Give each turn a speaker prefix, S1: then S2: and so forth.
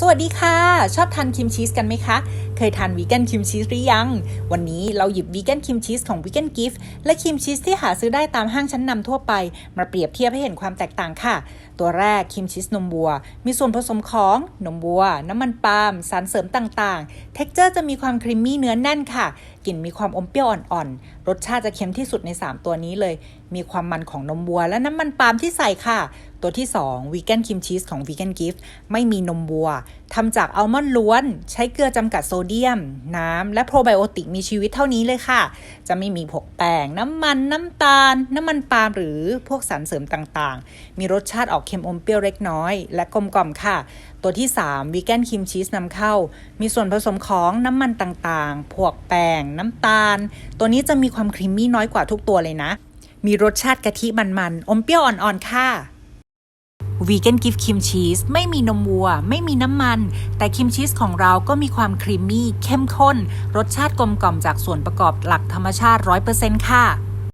S1: สวัสดีค่ะ ชอบทานคิมชีสกันไหมคะ เคยทานวีแกนคิมชีสหรือยัง วันนี้เราหยิบวีแกนคิมชีสของวีแกนกิฟต์และคิมชีสที่หาซื้อได้ตามห้างชั้นนำทั่วไป มาเปรียบเทียบให้เห็นความแตกต่างค่ะ ตัวแรกคิมชีสนมวัว มีส่วนผสมของนมวัว น้ำมันปาล์มสารเสริมต่างๆ เท็กเจอร์จะมีความครีมมี่เนื้อแน่นค่ะกลิ่นมีความอมเปรี้ยวอ่อนๆรสชาติจะเค็มที่สุดใน 3 ตัวนี้เลย มีความมันของนมวัว และน้ำมันปาล์มที่ใส่ค่ะ ตัวที่2วีแกนคิมชีสของวีแกนกิฟต์ไม่มีนมวัวทำจากอัลมอนด์ล้วน ใช้เกลือจำกัดโซเดียม น้ำ และโปรไบโอติกมีชีวิตเท่านี้เลยค่ะ จะไม่มีพวกแป้ง น้ำมัน น้ำตาล น้ำมันปาล์มหรือพวกสารเสริมต่างๆ มีรสชาติออกเค็มอมเปรี้ยวเล็กน้อย และกลมกล่อมค่ะ ตัวที่3วีแกนคิมชีสนำเข้า มีส่วนผสมของน้ำมันต่างๆ พวกแป้ง น้ำตาล ตัวนี้จะมีความครีมมี่น้อยกว่าทุกตัวเลยนะ มีรสชาติกะทิมันๆ อมเปรี้ยวอ่อนๆ ค่ะ วีแกนกิฟต์คิมชีสไม่มีนมวัว ไม่มีน้ำมัน แต่คิมชีสของเราก็มีความครีมมี่เข้มข้น รสชาติกลมกล่อมจากส่วนประกอบหลักธรรมชาติ 100%ค่ะ